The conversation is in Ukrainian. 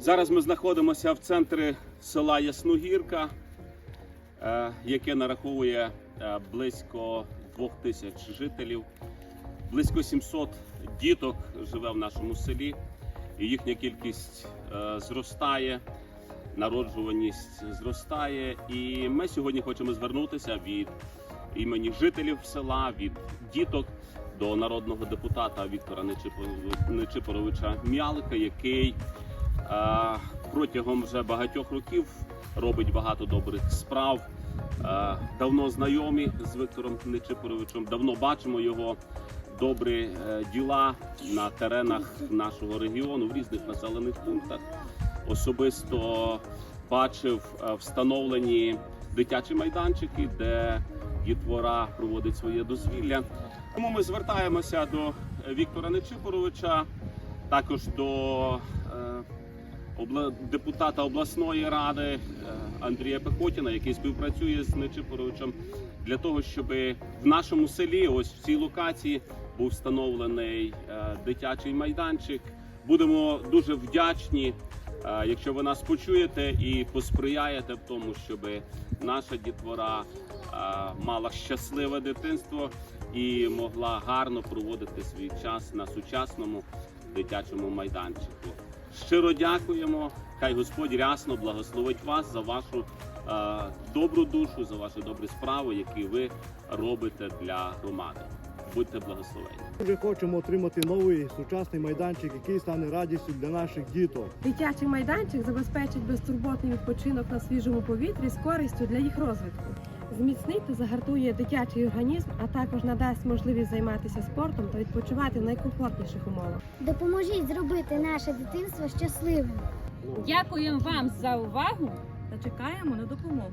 Зараз ми знаходимося в центрі села Ясногірка, е, яке нараховує е, близько двох тисяч жителів. Близько 700 діток живе в нашому селі, і їхня кількість е, зростає, народжуваність зростає. І ми сьогодні хочемо звернутися від імені жителів села, від діток до народного депутата Віктора Нечипоровича- М'ялика, який протягом вже багатьох років робить багато добрих справ. Давно знайомі з Віктором Нечипоровичем, давно бачимо його добрі е, діла на теренах нашого регіону в різних населених пунктах. Особисто бачив е, встановлені дитячі майданчики, де дітвора проводить своє дозвілля. Тому ми звертаємося до Віктора Нечипоровича, також до е, депутата обласної ради е, Андрія Пехотіна, який співпрацює з Нечипоровичем, для того, щоб в нашому селі, ось в цій локації, був встановлений е, дитячий майданчик. Будемо дуже вдячні, е, якщо ви нас почуєте і посприяєте в тому, щоб наша дітвора мала щасливе дитинство і могла гарно проводити свій час на сучасному дитячому майданчику. Щиро дякуємо. Хай Господь рясно благословить вас за вашу е, добру душу, за ваші добрі справи, які ви робите для громади. Будьте благословені. Дуже хочемо отримати новий сучасний майданчик, який стане радістю для наших діток. Дитячий майданчик забезпечить безтурботний відпочинок на свіжому повітрі з користю для їх розвитку. Зміцнить та загартує дитячий організм, а також надасть можливість займатися спортом та відпочивати в найкомфортніших умовах. Допоможіть зробити наше дитинство щасливим. Дякуємо вам за увагу. та чекаємо на допомогу.